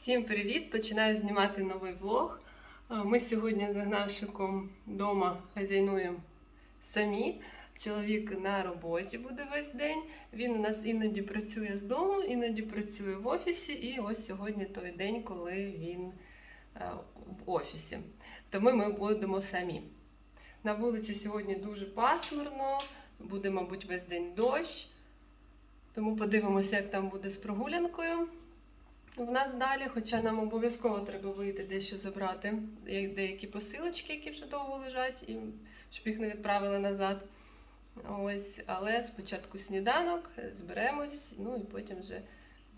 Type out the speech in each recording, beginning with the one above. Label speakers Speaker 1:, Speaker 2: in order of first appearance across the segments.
Speaker 1: Всім привіт! Починаю знімати новий влог. Е, Ми сьогодні з Гнашиком вдома хазяйнуємо самі. Чоловік на роботі буде весь день. Він у нас іноді працює з дому, іноді працює в офісі. І ось сьогодні той день, коли він е, в офісі. Тому ми будемо самі. На вулиці сьогодні дуже пасмурно, буде, мабуть, весь день дощ. Тому подивимося, як там буде з прогулянкою. В нас далі, хоча нам обов'язково треба вийти дещо забрати Є деякі посилочки, які вже довго лежать, і щоб їх не відправили назад. Ось, але спочатку сніданок, зберемось, ну і потім вже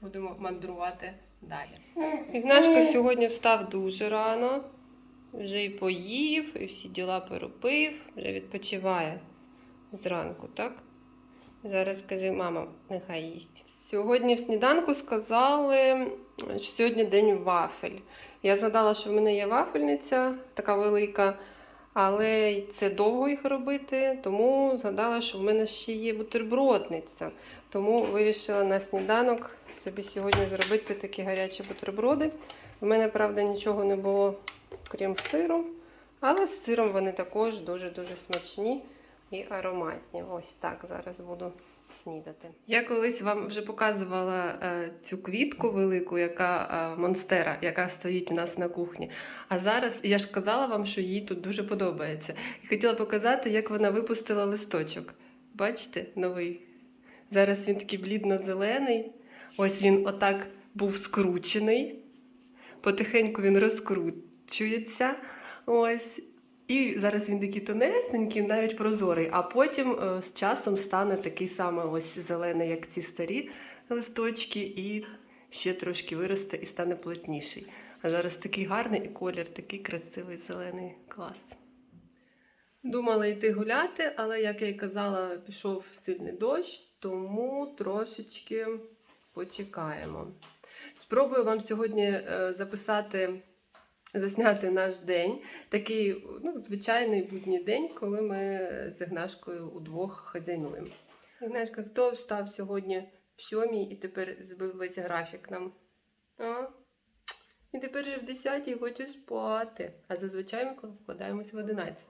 Speaker 1: будемо мандрувати далі. Ігнашка сьогодні встав дуже рано, вже і поїв, і всі діла поробив, вже відпочиває зранку, так? Зараз скажи, мама, нехай їсть. Сьогодні в сніданку сказали, що сьогодні день вафель. Я згадала, що в мене є вафельниця, така велика, але це довго їх робити, тому згадала, що в мене ще є бутербродниця. Тому вирішила на сніданок собі сьогодні зробити такі гарячі бутерброди. В мене, правда, нічого не було, крім сиру, але з сиром вони також дуже-дуже смачні і ароматні. Ось так зараз буду снідати. Я колись вам вже показувала е, цю квітку велику, яка е, монстера, яка стоїть у нас на кухні. А зараз я ж казала вам, що їй тут дуже подобається. І хотіла показати, як вона випустила листочок. Бачите, новий. Зараз він такий блідно-зелений. Ось він отак був скручений. Потихеньку він розкручується. Ось. І зараз він такий тонесенький, навіть прозорий, а потім е, з часом стане такий самий ось зелений, як ці старі листочки, і ще трошки виросте і стане плотніший. А зараз такий гарний і колір, такий красивий зелений клас. Думала йти гуляти, але, як я й казала, пішов сильний дощ, тому трошечки почекаємо. Спробую вам сьогодні е, записати засняти наш день. Такий ну, звичайний будній день, коли ми з Ігнашкою удвох хазяйнуємо. Ігнашка, хто встав сьогодні в сьомій і тепер збив весь графік нам? А? І тепер вже в 10 хоче спати. А зазвичай ми вкладаємось в 11.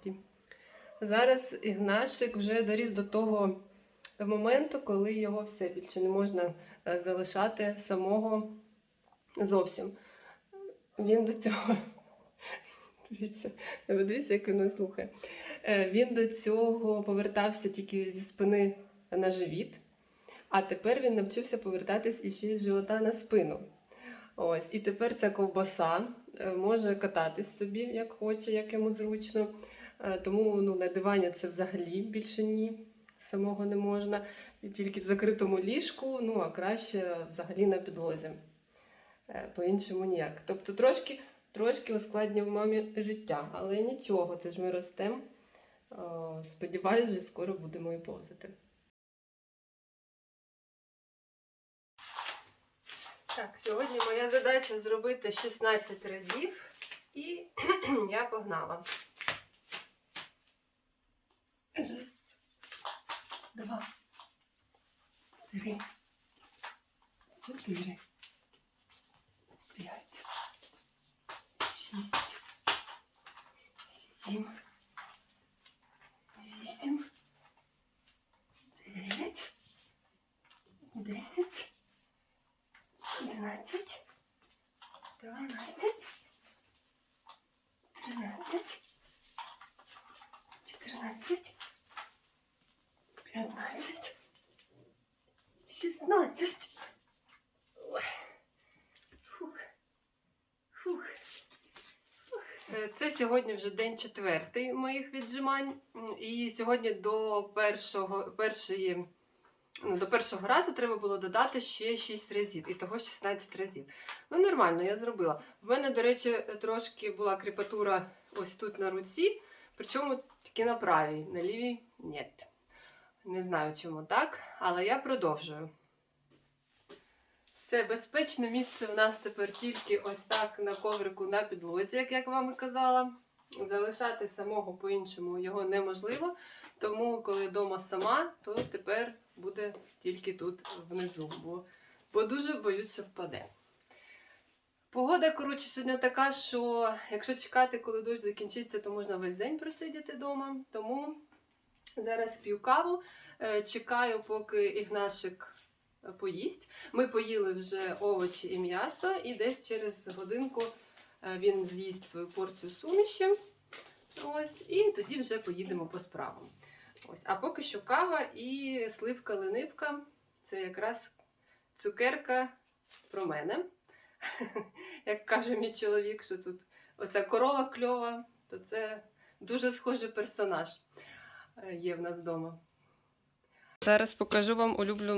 Speaker 1: Зараз Ігнашик вже доріс до того моменту, коли його все більше не можна е, залишати самого зовсім. Він до цього. Дивіться, дивіться, як він слухає. Е, Він до цього повертався тільки зі спини на живіт, а тепер він навчився повертатись іще з живота на спину. Ось, і тепер ця ковбаса е, може кататись собі, як хоче, як йому зручно. Е, Тому ну, на дивані це взагалі більше ні, самого не можна. Тільки в закритому ліжку, ну а краще взагалі на підлозі. Е, По-іншому ніяк. Тобто трошки, трошки ускладнює мамі життя, але нічого, це ж ми ростемо. Сподіваюсь, скоро будемо і повзати. Так, сьогодні моя задача зробити 16 разів, і я погнала. Раз, два, три, чотири шість, сім, Це сьогодні вже день четвертий моїх віджимань. І сьогодні до першого, першої, ну, до першого разу треба було додати ще 6 разів, і того 16 разів. Ну, нормально, я зробила. В мене, до речі, трошки була кріпатура ось тут на руці, причому тільки на правій, на лівій ні. Не знаю, чому так, але я продовжую. Все, безпечне місце в нас тепер тільки ось так на коврику на підлозі, як я вам і казала. Залишати самого по-іншому його неможливо. Тому, коли вдома сама, то тепер буде тільки тут внизу, бо, бо дуже боюсь, що впаде. Погода, коротше, сьогодні така, що якщо чекати, коли дощ закінчиться, то можна весь день просидіти вдома. Тому зараз п'ю каву, е, чекаю, поки Ігнашик поїсть. Ми поїли вже овочі і м'ясо, і десь через годинку е, він з'їсть свою порцію суміші. Ось, і тоді вже поїдемо по справам. Ось. А поки що кава і сливка-ленивка це якраз цукерка про мене. Як каже мій чоловік, що тут оця корова кльова, то це дуже схожий персонаж е, є в нас вдома. Зараз покажу вам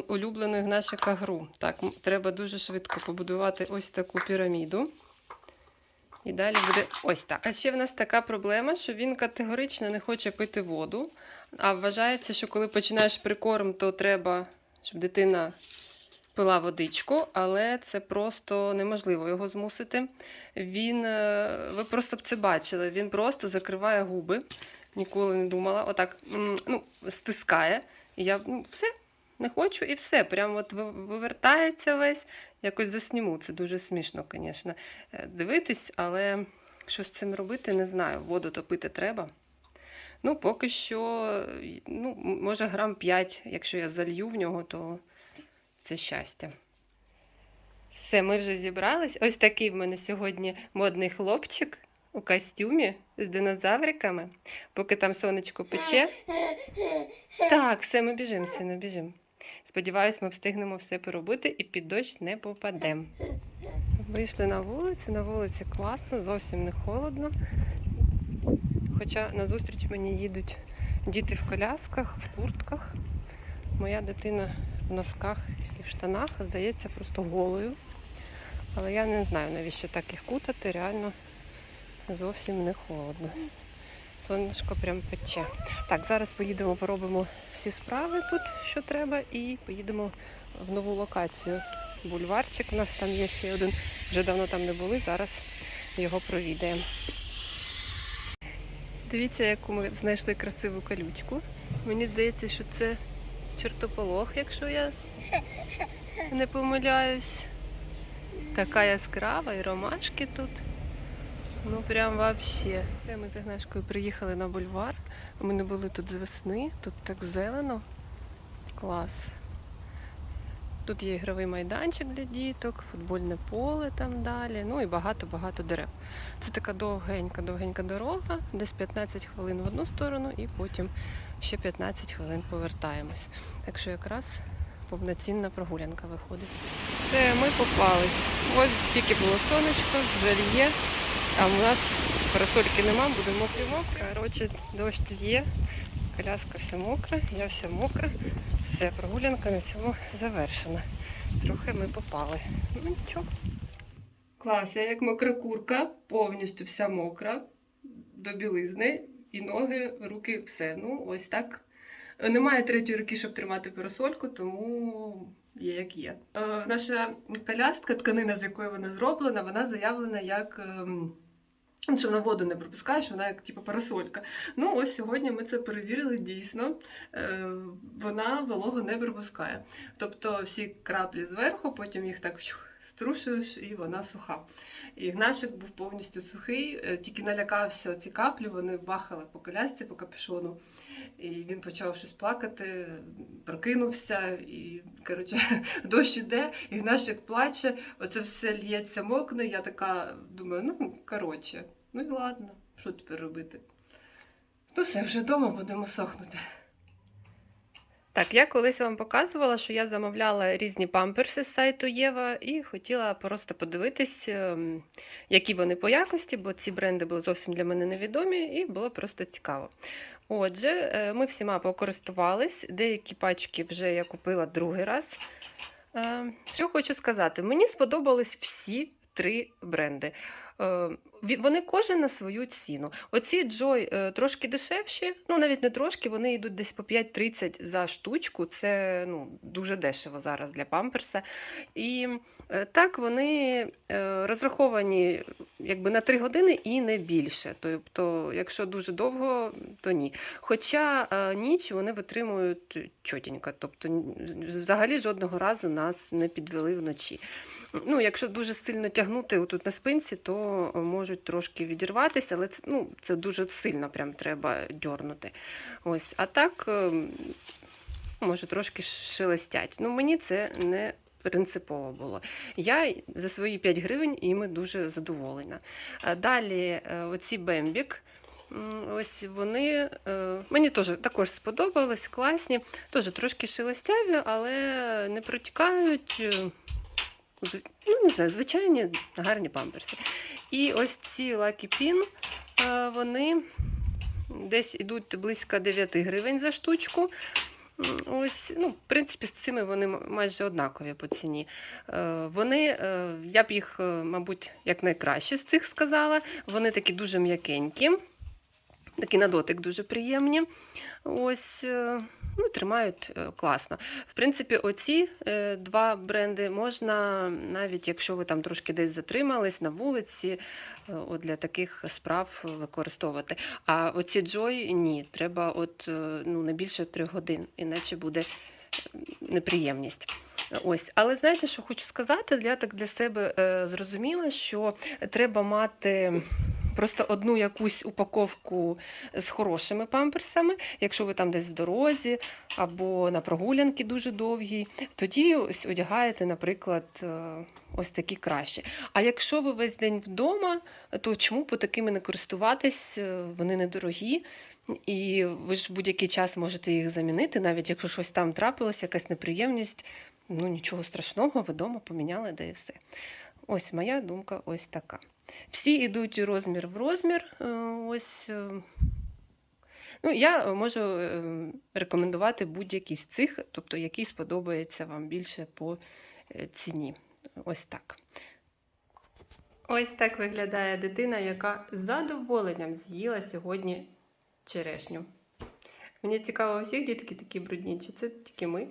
Speaker 1: улюблену Ігнашика гру. Так, треба дуже швидко побудувати ось таку піраміду. І далі буде ось так. А ще в нас така проблема, що він категорично не хоче пити воду. А вважається, що коли починаєш прикорм, то треба, щоб дитина пила водичку, але це просто неможливо його змусити. Він, е, ви просто б це бачили, він просто закриває губи. Ніколи не думала. Отак ну, стискає. Я ну, все, не хочу, і все. Прямо от вивертається весь. Якось засніму. Це дуже смішно, звісно, е, дивитись, але що з цим робити, не знаю. Воду топити треба. Ну, поки що, е, ну, може, грам 5, якщо я залью в нього, то це щастя. Все, ми вже зібрались. Ось такий в мене сьогодні модний хлопчик у костюмі з динозавриками, поки там сонечко пече. Так, все, ми біжимо, сину, біжимо. Сподіваюсь, ми встигнемо все поробити і під дощ не попадемо. Вийшли на вулицю, на вулиці класно, зовсім не холодно. Хоча назустріч мені їдуть діти в колясках, в куртках. Моя дитина в носках і в штанах, здається, просто голою. Але я не знаю, навіщо так їх кутати, реально зовсім не холодно. Сонечко прям пече. Так, зараз поїдемо, поробимо всі справи тут, що треба, і поїдемо в нову локацію. Бульварчик у нас там є ще один. Вже давно там не були, зараз його провідаємо. Дивіться, яку ми знайшли красиву колючку. Мені здається, що це чертополох, якщо я не помиляюсь. Така яскрава і ромашки тут. Ну прям вообще. Це ми з Агнешкою приїхали на бульвар. Ми не були тут з весни, тут так зелено. Клас. Тут є ігровий майданчик для діток, футбольне поле там далі, ну і багато-багато дерев. Це така довгенька, довгенька дорога, десь 15 хвилин в одну сторону і потім ще 15 хвилин повертаємось. Так що якраз повноцінна прогулянка виходить. Все, ми попались. Ось скільки було сонечко, вже А у нас парасольки нема, буде мокрий мокро. Коротше, дощ є, коляска вся мокра, я вся мокра. Все, прогулянка на цьому завершена. Трохи ми попали. Ну нічого. Клас, я як мокра курка, повністю вся мокра, до білизни, і ноги, руки, все. Ну, ось так. Немає третьої руки, щоб тримати парасольку, тому є як є. Е, наша коляска, тканина, з якої вона зроблена, вона заявлена як. Ну, що вона воду не пропускає, що вона як типу парасолька. Ну, ось сьогодні ми це перевірили дійсно. Е, вона вологу не пропускає. Тобто всі краплі зверху, потім їх так струшуєш, і вона суха. І Гнашик був повністю сухий, е, тільки налякався ці каплі, вони бахали по колясці, по капюшону. І він почав щось плакати, прокинувся, і коротше, дощ іде, і Гнашик плаче, оце все л'ється мокне. Я така думаю, ну коротше, ну і ладно, що тепер робити? Ну все, вже вдома будемо сохнути. Так, я колись вам показувала, що я замовляла різні памперси з сайту Єва і хотіла просто подивитись, ем, які вони по якості, бо ці бренди були зовсім для мене невідомі, і було просто цікаво. Отже, е, ми всіма покористувались, деякі пачки вже я купила другий раз. Е, Що хочу сказати, мені сподобались всі три бренди. Е, Вони кожен на свою ціну. Оці Joy е, трошки дешевші, ну навіть не трошки, вони йдуть десь по 5-30 за штучку. Це ну, дуже дешево зараз для памперса. І е, так вони розраховані якби на 3 години і не більше. Тобто, якщо дуже довго, то ні. Хоча ніч вони витримують чотенько, тобто взагалі жодного разу нас не підвели вночі. Ну, якщо дуже сильно тягнути отут на спинці, то можуть трошки відірватися, але це, ну, це дуже сильно прям треба дьорнути. Ось. А так, ем, може, трошки шелестять. Ну, мені це не принципово було. Я за свої 5 гривень іми дуже задоволена. Далі е, оці бембік. Ось вони е, мені теж також сподобались, класні, теж трошки шелестяві, але не протікають. Ну, не знаю, звичайні гарні памперси. І ось ці Lucky Pin, е, вони десь ідуть близько 9 гривень за штучку. Ось, ну, в принципі, з цими вони майже однакові по ціні. Е, Вони, е, я б їх, мабуть, як найкраще з цих сказала. Вони такі дуже м'якенькі, такі на дотик дуже приємні. Ось, ну, тримають е, класно. В принципі, оці е, два бренди можна, навіть якщо ви там трошки десь затримались на вулиці, е, от для таких справ використовувати. А оці Joy ні, треба от, ну, не більше трьох годин, іначе буде неприємність. Ось, але знаєте, що хочу сказати? Я так для себе зрозуміла, що треба мати просто одну якусь упаковку з хорошими памперсами, якщо ви там десь в дорозі або на прогулянки дуже довгі, тоді ось одягаєте, наприклад, е, ось такі кращі. А якщо ви весь день вдома, то чому б такими не користуватись? Е, Вони недорогі. І ви ж в будь-який час можете їх замінити, навіть якщо щось там трапилося, якась неприємність, ну нічого страшного, ви вдома поміняли, де і все. Ось моя думка ось така. Всі йдуть розмір в розмір. е, Ось. е, Ну, я можу е, рекомендувати будь-який з цих, тобто який сподобається вам більше по е, ціні. Ось так. Ось так виглядає дитина, яка з задоволенням з'їла сьогодні черешню. Мені цікаво, всіх дітки такі брудні, чи це тільки ми?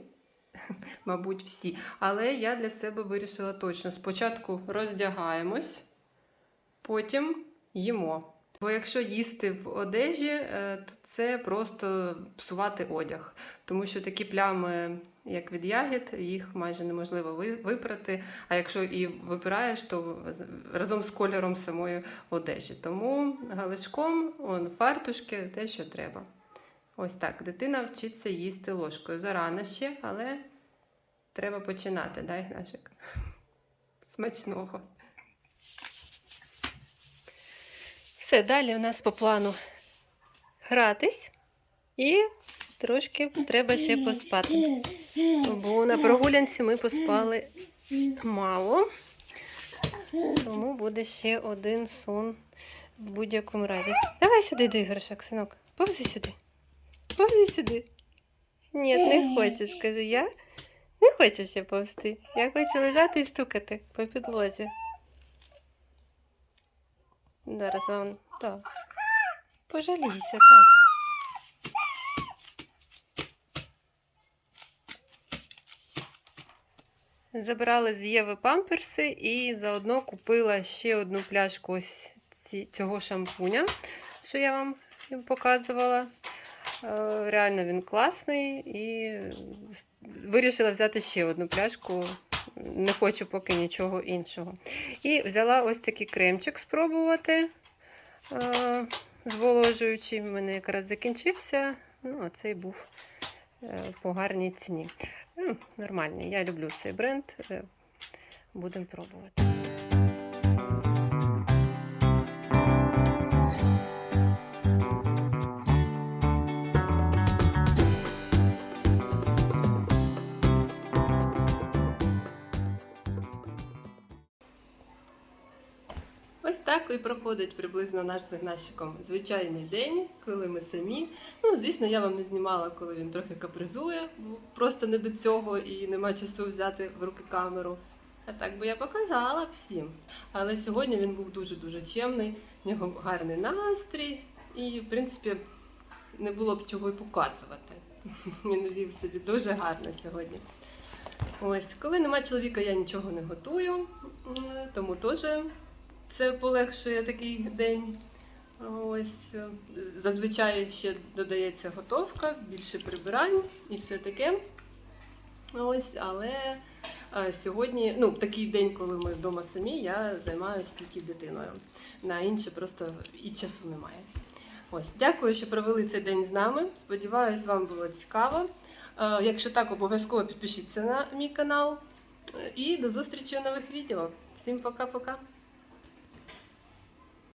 Speaker 1: Мабуть, всі. Але я для себе вирішила точно. Спочатку роздягаємось, потім їмо. Бо якщо їсти в одежі, е, то це просто псувати одяг. Тому що такі плями, як від ягід, їх майже неможливо випрати. А якщо і випираєш, то разом з кольором самої одежі. Тому галичком, он, фартушки, те, що треба. Ось так. Дитина вчиться їсти ложкою. Зарано ще, але треба починати, да, Ігнашик? Смачного. Все, далі у нас по плану гратись і трошки треба ще поспати. Бо на прогулянці ми поспали мало, тому буде ще один сон в будь-якому разі. Давай сюди до іграшок, синок. Повзи сюди. Повзи сюди. Ні, не хочу, скажу я. Не хочу ще повзти. Я хочу лежати і стукати по підлозі. Зараз вам так. Пожалійся, так. Забрала з Єви памперси і заодно купила ще одну пляшку ось цього шампуня, що я вам показувала. Е, Реально він класний і вирішила взяти ще одну пляшку. Не хочу поки нічого іншого. І взяла ось такий кремчик спробувати. е, Зволожуючий. В мене якраз закінчився. Ну, а цей був е, по гарній ціні. Нормальний. Я люблю цей бренд. Е, Будемо пробувати. Так і проходить приблизно наш з Ігнащиком звичайний день, коли ми самі. Ну, звісно, я вам не знімала, коли він трохи капризує, просто не до цього і нема часу взяти в руки камеру. А так би я показала всім. Але сьогодні він був дуже-дуже чемний, в нього гарний настрій, і, в принципі, не було б чого й показувати. Він вів собі дуже гарно сьогодні. Ось, коли нема чоловіка, я нічого не готую, тому теж це полегшує такий день. Ось е, зазвичай ще додається готовка, більше прибирань і все таке. Ось, але е, сьогодні, ну, такий день, коли ми вдома самі, я займаюся тільки дитиною. На інше просто і часу немає. Ось, дякую, що провели цей день з нами. Сподіваюсь, вам було цікаво. Е, Якщо так, обов'язково підпишіться на мій канал. І до зустрічі у нових відео. Всім пока-пока!